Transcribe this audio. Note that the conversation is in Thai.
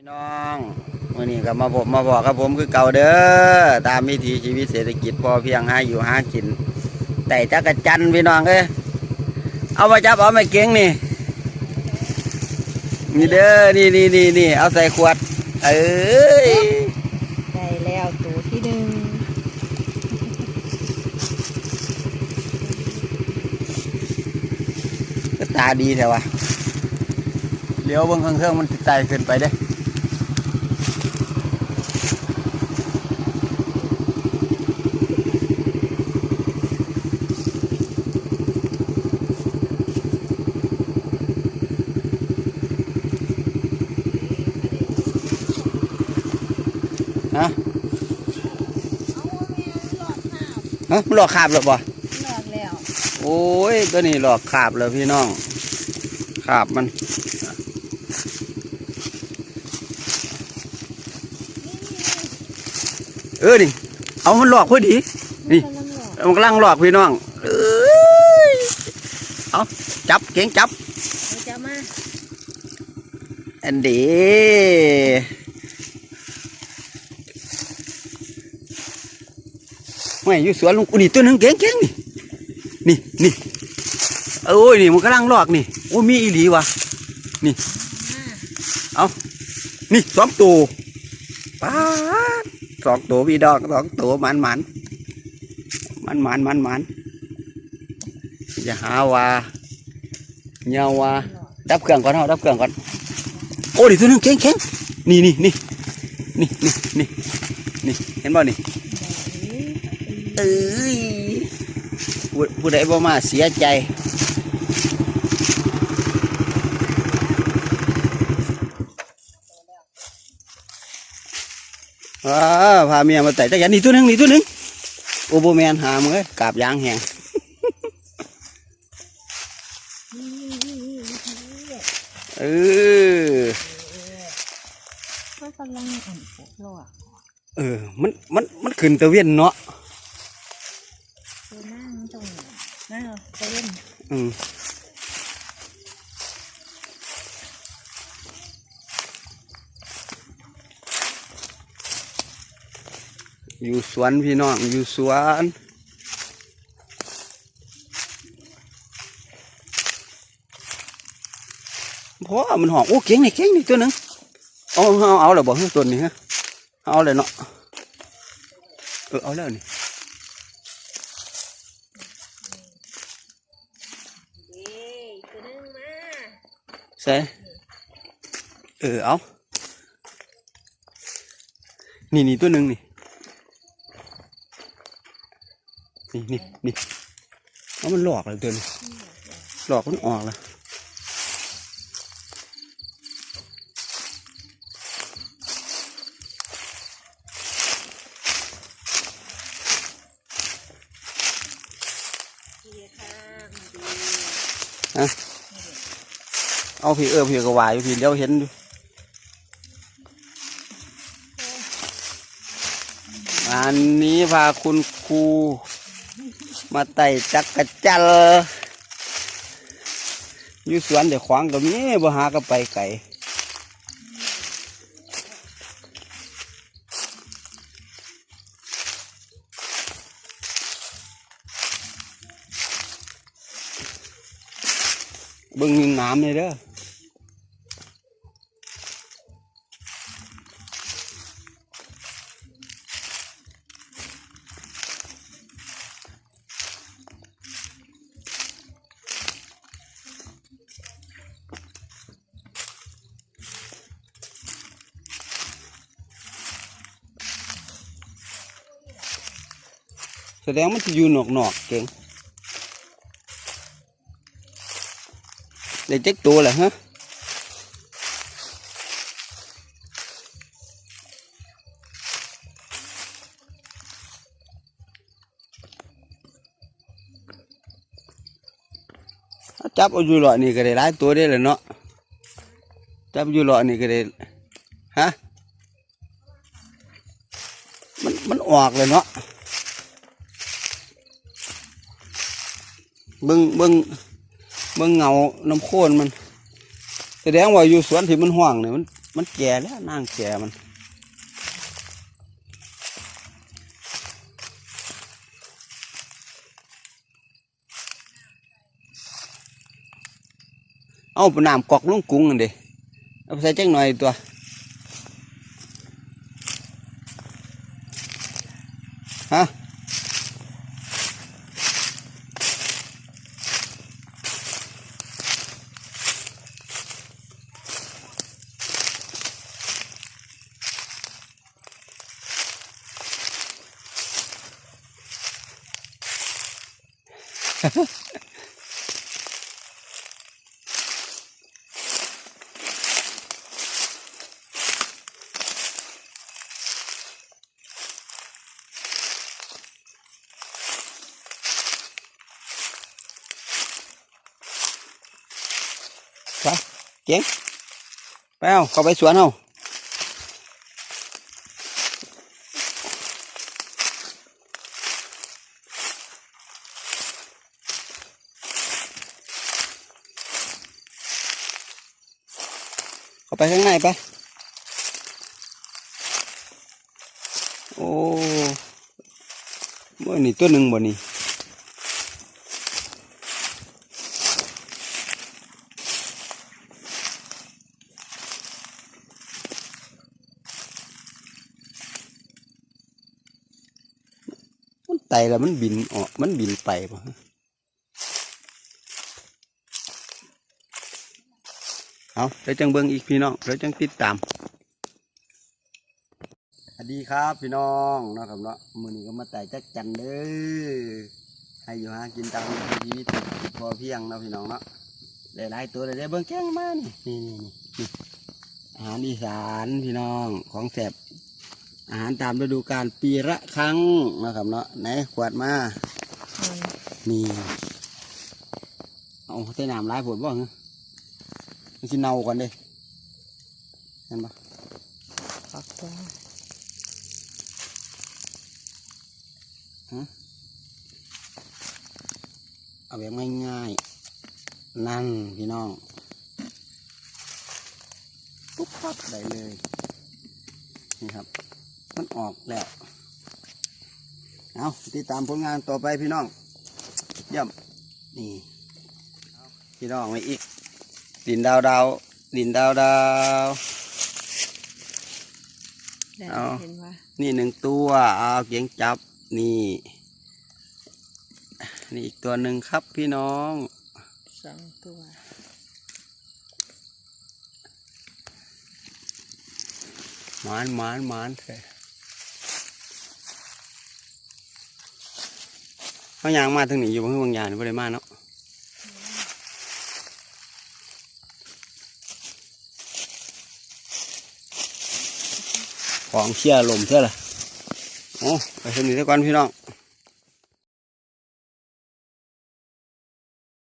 พี่น้องวันนี้ก็มาผมมาบอกกับผมคือเก่าเด้อตามวิถีชีวิตเศรษฐกิจพอเพียงหาอยู่หากิน แต่จักรจันทร์พี่น้องเอ้ยเอามาจับเอาไม่เก่งนี่นี่เด้อนี่นี่นี่นี่เอาใส่ขวด เอ้ยได้แล้วตัวที่หนึ่งก็ตาดีแถวะเลี้ยวเบิ่งข้างเครื่องมันไต่ขึ้นไปเด้ ฮะฮะมันหลอกขาบหรือเปล่าเลิกแล้วโอ้ยตัวนี้หลอกขาบเลยพี่น้องขาบมันเออนี่เอามันหลอกพอดีนี่มันกำลังหลอกมันกำลังหลอกพี่น้องเอ้ยเอาจับเก่งจับเอาจะมาอันดี ไม่อยู่สวนลุงนี่ตัวหนึงเก่งเก่งนี่ นี่นี่โอ้ยนี่มันกำลังหลอกนี่โอ้มีอีหลีวะนี่ เอานี่สองตัวป้าสองตัวพี่ดอกสองตัวมันมันมันมันมันมันอย่าหาว่าเงาว่าดับเครื่องก่อนเอาดับเครื่องก่อนโอ้ดิตัวหนึงเก่งเก่งนี่นี่นี่นี่นี่นี่นี่เห็นบ่นี่ เอ้ยผู้ผู้ใดบ่มาเสียใจอ้าพาเมียมาแต่จักรยานนี่ตัวหนึงนี่ตัวหนึงโอโบแมนหามึงเอ้ยกาบยางแหงเออมันกำลังอ่อนปวดหลอกเออ มัน มัน มันขึ้นตะเวียนเนาะ ตัวนั่งตรงนั่ง จะเล่นอืมอยู่สวนพี่น้อง อยู่สวนเพราะมันหอกโอ้เก่งนี่เก่งนี่ตัวหนึงเอาเอาเอาแล้วบอกให้ตัวนี้ฮะเอาเลยเนาะเออเอาแล้วนี่ เย้ตัวนึงมา ใส่เออเอานี่นี่ตัวหนึ่งนี่นี่นี่นี่เอามันหลอกเลยตัวนี้หลอกมันออกแล้ว เอาพี่เออพี่ก็วายอยู่พี่เดี๋ยวเห็นอยู่อันนี้พาคุณครูมาไต่จักกระจันอยู่สวนเดี๋ยวขวางก็มีบ่หาก็ไปไก่บิ่งน้ำเลยเด้อ แสดงมันจะอยู่นอกนอกๆเก่งได้เจ๊กตัวแหละฮะจับเอาอยู่หลอนี่ก็ได้หลายตัวได้เลยเนาะจับอยู่หลอนี่ก็ได้ฮะมันมันออกเลยเนาะ เบิ้งเบิ้งเบิ้งเงาน้ำโคนมัน แสดงว่าอยู่สวนที่มันห่วงเนี่ยมันมันแก่แล้วนางแก่มันเอาไปน้ำกอกลุงกุ้งนั่นเดิเอาไปใส่จังหน่อยตัวฮะ ไปเก่งไปเอาเข้า ไปข้างในไปโอ้บ่นี่ตัวหนึ่งบ่นี่มันไตแล้วมันบินออก มันบินไปป่ะ เอาเดี๋ยวจังเบิ้งอีกพี่น้องเดี๋ยวจังติดตามสวัสดีครับพี่น้องเนาะครับเนาะมื้อนี้ก็มาไต่จักจันเด้อให้อยู่หากินตามชีวิตพอเพียงเนาะพี่น้องเนาะได้หลายตัวเลยได้เบิ้งแก้งมานี่นี่นี่นี่นี่อาหารอีสานพี่น้องของแสบอาหารตามฤดูกาลปีละครั้งนะครับเนาะไหนขวดมามันมีเอาใส่น้ำลายผลบ่เหรอ มันสิเน่าก่อนเด้เห็นปะปักตัวเอาแบบง่ายๆ นั่นพี่น้องปุ๊บปั๊บได้เลย นี่ครับ มันออกแล้ว เอาติดตามผลงานต่อไปพี่น้องเย่ำนี่เอาพี่น้องไว้อีก ดินดาวดาวดินดาวดาวได้เอาเห็นว่านี่หนึ่งตัวเอาเกียงจับนี่ นี่อีกตัวหนึ่งครับพี่น้องสองตัวหมานหมานหมานเถอะเขายางมาทางนี้อยู่บางบางอย่างไม่ได้มาเนาะ ของเชี่ยลมเท่าไหร่โอ้ไปทางนี้ซะก่อนพี่น้อง